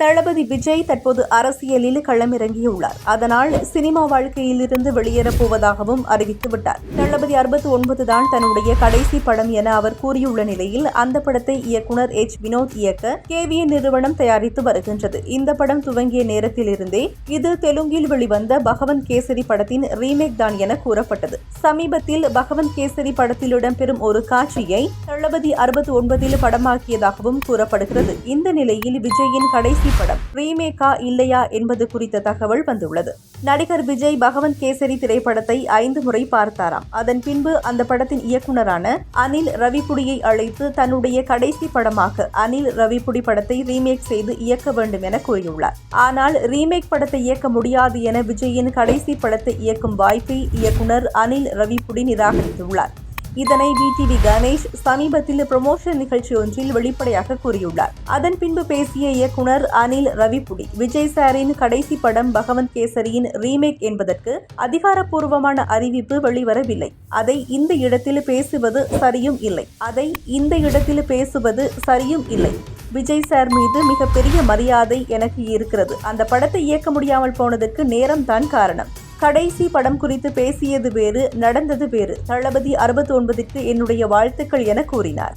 தளபதி விஜய் தற்போது அரசியலில் களமிறங்கியுள்ளார். அதனால் சினிமா வாழ்க்கையிலிருந்து வெளியேறப் போவதாகவும் அறிவித்துவிட்டார் தளபதி அறுபத்தி ஒன்பது தான் தன்னுடைய கடைசி படம் என அவர் கூறியுள்ள நிலையில் அந்த படத்தை இயக்குனர் எச். வினோத் இயக்க கேவிஏ நிறுவனம் தயாரித்து வருகின்றது. இந்த படம் துவங்கிய நேரத்திலிருந்தே இது தெலுங்கில் வெளிவந்த பகவந்த் கேசரி படத்தின் ரீமேக் தான் என கூறப்பட்டது. சமீபத்தில் பகவந்த் கேசரி படத்தில் இடம்பெறும் ஒரு காட்சியை தளபதி அறுபத்தி ஒன்பதில் படமாக்கியதாகவும் கூறப்படுகிறது. இந்த நிலையில் விஜயின் கடைசி படம் ரீமேக்கா இல்லையா என்பது குறித்த தகவல் வந்துள்ளது. நடிகர் விஜய் பகவந்த் கேசரி திரைப்படத்தை ஐந்து முறை பார்த்தாராம். அதன் பின்பு அந்த படத்தின் இயக்குனரான அனில் ரவிபுடியை அழைத்து தன்னுடைய கடைசி படமாக அனில் ரவிபுடி படத்தை ரீமேக் செய்து இயக்க வேண்டும் என கூறியுள்ளார். ஆனால் ரீமேக் படத்தை இயக்க முடியாது என விஜயின் கடைசி படத்தை இயக்கும் வாய்ப்பை இயக்குனர் அனில் ரவிபுடி நிராகரித்துள்ளார். இதனை விடிவி கணேஷ் சமீபத்தில் ப்ரமோஷன் நிகழ்ச்சி ஒன்றில் வெளிப்படையாக கூறியுள்ளார். அதன் பின்பு பேசிய இயக்குனர் அனில் ரவிபுடி விஜய் சாரின் கடைசி படம் பகவந்த் கேசரியின் ரீமேக் என்பதற்கு அதிகாரப்பூர்வமான அறிவிப்பு வெளிவரவில்லை. அதை இந்த இடத்தில் பேசுவது சரியும் இல்லை. அதை இந்த இடத்தில் பேசுவது சரியும் இல்லை. விஜய் சார் மீது மிகப்பெரிய மரியாதை எனக்கு இருக்கிறது. அந்த படத்தை இயக்க முடியாமல் போனதுக்கு நேரம்தான் காரணம். கடைசி படம் குறித்து பேசியது வேறு நடந்தது வேறு. தளபதி அறுபத்தி ஒன்பதிற்கு என்னுடைய வாழ்த்துக்கள் என கூறினார்.